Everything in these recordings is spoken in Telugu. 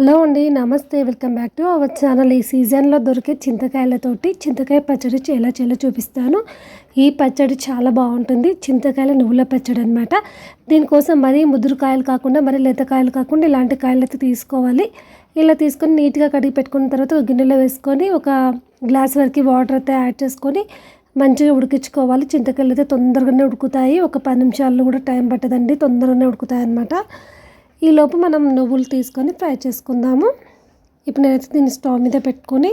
హలో అండి నమస్తే. Welcome back to our channel. ఈ సీజన్లో దొరికే చింతకాయలతోటి చింతకాయ పచ్చడి ఎలా చేయాలో చూపిస్తాను. ఈ పచ్చడి చాలా బాగుంటుంది. చింతకాయల నువ్వుల పచ్చడి అనమాట దీనికోసం మరీ ముదురుకాయలు కాకుండా మరి లేతకాయలు కాకుండా ఇలాంటి కాయలు అయితే తీసుకోవాలి. ఇలా తీసుకొని నీట్గా కడిగి పెట్టుకున్న తర్వాత ఒక గిన్నెలో వేసుకొని ఒక గ్లాస్ వరకు వాటర్ అయితే యాడ్ చేసుకొని మంచిగా ఉడికించుకోవాలి. చింతకాయలు అయితే తొందరగానే ఉడుకుతాయి. ఒక పది నిమిషాల్లో కూడా టైం పట్టదండి. తొందరగానే ఉడుకుతాయి అనమాట ఈలోపు మనం నువ్వులు తీసుకొని ఫ్రై చేసుకుందాము. ఇప్పుడు నేనైతే దీన్ని స్టవ్ మీద పెట్టుకొని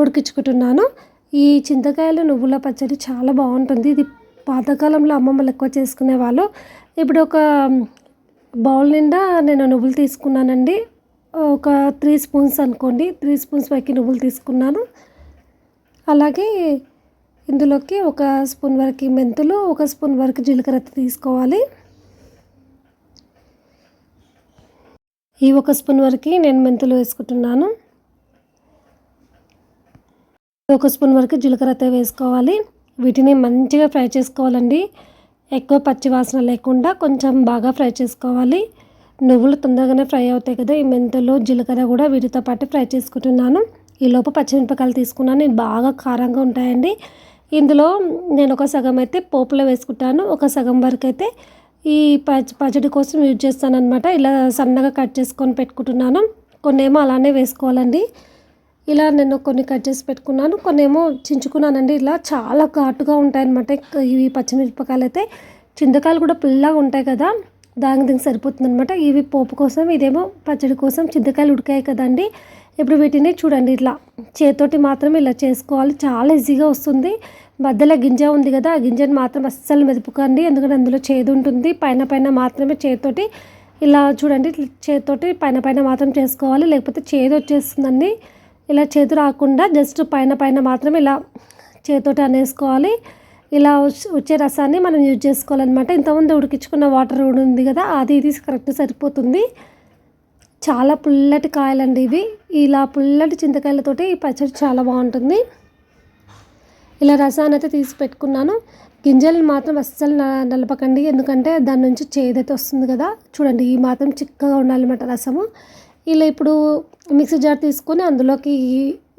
ఉడికించుకుంటున్నాను. ఈ చింతకాయలు నువ్వుల పచ్చడి చాలా బాగుంటుంది. ఇది పాతకాలంలో అమ్మమ్మలు ఎక్కువ చేసుకునేవాళ్ళు ఇప్పుడు ఒక బౌల్ నిండా నేను నువ్వులు తీసుకున్నానండి. ఒక త్రీ స్పూన్స్ అనుకోండి. త్రీ స్పూన్స్ పైకి నువ్వులు తీసుకున్నాను. అలాగే ఇందులోకి ఒక స్పూన్ వరకు మెంతులు ఒక స్పూన్ వరకు జీలకర్ర తీసుకోవాలి. ఈ ఒక స్పూన్ వరకు నేను మెంతులు వేసుకుంటున్నాను. ఒక స్పూన్ వరకు జీలకర్ర అయితే వేసుకోవాలి. వీటిని మంచిగా ఫ్రై చేసుకోవాలండి. ఎక్కువ పచ్చి వాసన లేకుండా కొంచెం బాగా ఫ్రై చేసుకోవాలి. నువ్వులు తొందరగానే ఫ్రై అవుతాయి కదా ఈ మెంతులు జీలకర్ర కూడా వీటితో పాటు ఫ్రై చేసుకుంటున్నాను. ఈ లోపు పచ్చిమిరపకాయలు తీసుకున్నాను. బాగా కారంగా ఉంటాయండి. ఇందులో నేను ఒక సగం అయితే పోపులో వేసుకుంటాను. ఒక సగం వరకు అయితే ఈ పచ్చ పచ్చడి కోసం యూజ్ చేస్తాను అనమాట ఇలా సన్నగా కట్ చేసుకొని పెట్టుకుంటున్నాను. కొన్ని ఏమో అలానే వేసుకోవాలండి. ఇలా నేను కొన్ని కట్ చేసి పెట్టుకున్నాను. కొన్ని ఏమో చించుకున్నానండి. ఇలా చాలా ఘాటుగా ఉంటాయన్నమాట. ఇవి పచ్చిమిరపకాయలు అయితే చింతకాయలు కూడా పిల్లగా ఉంటాయి కదా దానికి దీనికి సరిపోతుంది అనమాట ఇవి పోపు కోసం ఇదేమో పచ్చడి కోసం చింతకాయలు ఉడికాయి కదండి. ఇప్పుడు వీటిని చూడండి ఇట్లా చేతోటి మాత్రం ఇలా చేసుకోవాలి. చాలా ఈజీగా వస్తుంది. మధ్యలో గింజ ఉంది కదా ఆ గింజను మాత్రం అస్సలు మెదుపుకండి. ఎందుకంటే అందులో చేదు ఉంటుంది. పైన పైన మాత్రమే చేతితోటి ఇలా చూడండి చేతితోటి పైన పైన మాత్రం చేసుకోవాలి. లేకపోతే చేదు వచ్చేస్తుందండి. ఇలా చేదు రాకుండా జస్ట్ పైన పైన మాత్రం ఇలా చేతితోటి అనేసుకోవాలి. ఇలా వచ్చే రసాన్ని మనం యూజ్ చేసుకోవాలన్నమాట. ఇంతకుముందు ఉడికించుకున్న వాటర్ కూడా ఉంది కదా అది ఇది కరెక్ట్ సరిపోతుంది. చాలా పుల్లటి కాయలండి ఇవి. ఇలా పుల్లటి చింతకాయలతోటి ఈ పచ్చడి చాలా బాగుంటుంది. ఇలా రసాన్ని అయితే తీసి పెట్టుకున్నాను. గింజలను మాత్రం అస్సలు నలపకండి. ఎందుకంటే దాని నుంచి చేదైతే వస్తుంది కదా. చూడండి ఈ మాత్రం చిక్కగా ఉండాలన్నమాట రసము. ఇలా ఇప్పుడు మిక్సీ జార్ తీసుకొని అందులోకి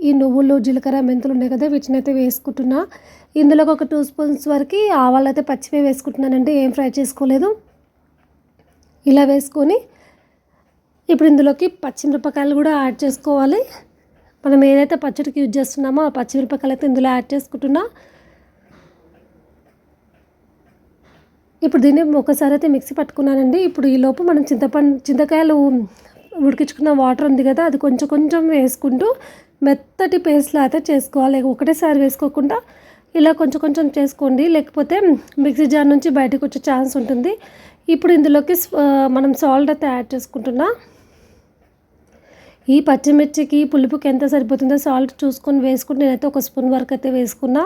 ఈ నువ్వులు జీలకర్ర మెంతులు ఉన్నాయి కదా వీటిని అయితే వేసుకుంటున్నా. ఇందులోకి ఒక టూ స్పూన్స్ వరకు ఆవాలు అయితే పచ్చివే వేసుకుంటున్నానంటే ఏం ఫ్రై చేసుకోలేదు. ఇలా వేసుకొని ఇప్పుడు ఇందులోకి పచ్చిమిరపకాయలు కూడా యాడ్ చేసుకోవాలి. మనం ఏదైతే పచ్చడికి యూజ్ చేస్తున్నామో ఆ పచ్చిమిరపకాయలు అయితే ఇందులో యాడ్ చేసుకుంటున్నా. ఇప్పుడు దీన్ని ఒకసారి అయితే మిక్సీ పట్టుకున్నానండి. ఇప్పుడు ఈ లోపు మనం చింతపండు చింతకాయలు ఉడికించుకున్న వాటర్ ఉంది కదా అది కొంచెం కొంచెం వేసుకుంటూ మెత్తటి పేస్ట్లా అయితే చేసుకోవాలి. ఒకటేసారి వేసుకోకుండా ఇలా కొంచెం కొంచెం చేసుకోండి. లేకపోతే మిక్సీ జార్ నుంచి బయటకు వచ్చే ఛాన్స్ ఉంటుంది. ఇప్పుడు ఇందులోకి మనం సాల్ట్ అయితే యాడ్ చేసుకుంటున్నా. ఈ పచ్చిమిర్చికి పులుపుకి ఎంత సరిపోతుందో సాల్ట్ చూసుకొని వేసుకుని నేనైతే ఒక స్పూన్ వరకు అయితే వేసుకున్నా.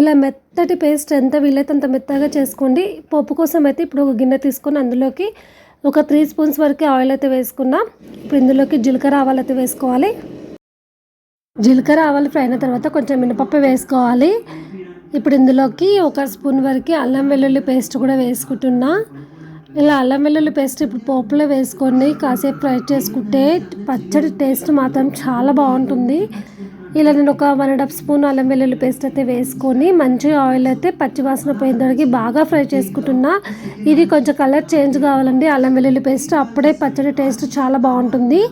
ఇలా మెత్తటి పేస్ట్ ఎంత వీలైతే అంత మెత్తగా చేసుకోండి. పప్పు కోసం అయితే ఇప్పుడు ఒక గిన్నె తీసుకొని అందులోకి ఒక త్రీ స్పూన్స్ వరకు ఆయిల్ అయితే వేసుకున్నా. ఇప్పుడు ఇందులోకి జీలకర్ర ఆవాలు అయితే వేసుకోవాలి. జీలకర్ర ఆవాలు ఫ్రై అయిన తర్వాత కొంచెం మినపప్పు వేసుకోవాలి. ఇప్పుడు ఇందులోకి ఒక స్పూన్ వరకు అల్లం వెల్లుల్లి పేస్ట్ కూడా వేసుకుంటున్నా. ఇలా అల్లం వెల్లుల్లి పేస్ట్ ఇప్పుడు పోపులో వేసుకొని కాసేపు ఫ్రై చేసుకుంటే పచ్చడి టేస్ట్ మాత్రం చాలా బాగుంటుంది. ఇలా నేను ఒక వన్ అండ్ హాఫ్ స్పూన్ అల్లం వెల్లుల్లి పేస్ట్ అయితే వేసుకొని మంచిగా ఆయిల్ అయితే పచ్చివాసన పోయేదానికి బాగా ఫ్రై చేసుకుంటున్నా. ఇది కొంచెం కలర్ చేంజ్ కావాలండి అల్లం వెల్లుల్లి పేస్ట్. అప్పుడే పచ్చడి టేస్ట్ చాలా బాగుంటుంది.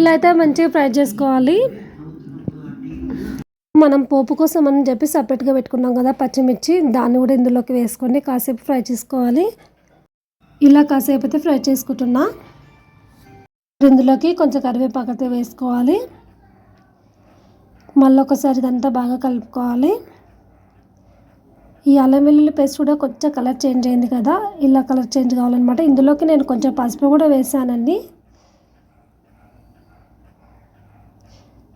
ఇలా అయితే మంచిగా ఫ్రై చేసుకోవాలి. మనం పోపు కోసం అని చెప్పి సపరేట్గా పెట్టుకున్నాం కదా పచ్చిమిర్చి. దాన్ని కూడా ఇందులోకి వేసుకొని కాసేపు ఫ్రై చేసుకోవాలి. ఇలా కాసేపు అయితే ఫ్రై చేసుకుంటున్నా. ఇందులోకి కొంచెం కరివేపాకు అయితే వేసుకోవాలి. మళ్ళీ ఒకసారి ఇదంతా బాగా కలుపుకోవాలి. ఈ అల్లం వెల్లుల్లి పేస్ట్ కూడా కొంచెం కలర్ చేంజ్ అయింది కదా ఇలా కలర్ చేంజ్ కావాలన్నమాట. ఇందులోకి నేను కొంచెం పసుపు కూడా వేసానండి.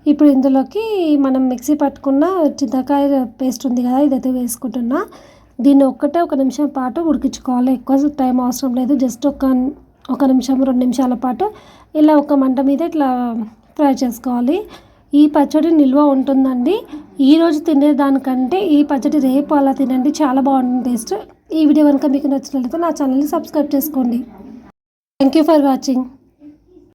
ఇప్పుడు ఇందులోకి మనం మిక్సీ పట్టుకున్న చింతకాయ పేస్ట్ ఉంది కదా ఇదైతే వేసుకుంటున్నా. దీన్ని ఒక్కటే ఒక నిమిషం పాటు ఉడికించుకోవాలి. ఎక్కువ టైం అవసరం లేదు. జస్ట్ ఒక ఒక నిమిషం రెండు నిమిషాల పాటు ఇలా ఒక మంట మీద ఇట్లా ఫ్రై చేసుకోవాలి. ఈ పచ్చడి నిల్వ ఉంటుందండి. ఈరోజు తినేదానికంటే ఈ పచ్చడి రేపు అలా తినండి. చాలా బాగుంటుంది టేస్ట్. ఈ వీడియో కనుక మీకు నచ్చినట్లయితే నా ఛానల్ని సబ్స్క్రైబ్ చేసుకోండి. Thank you for watching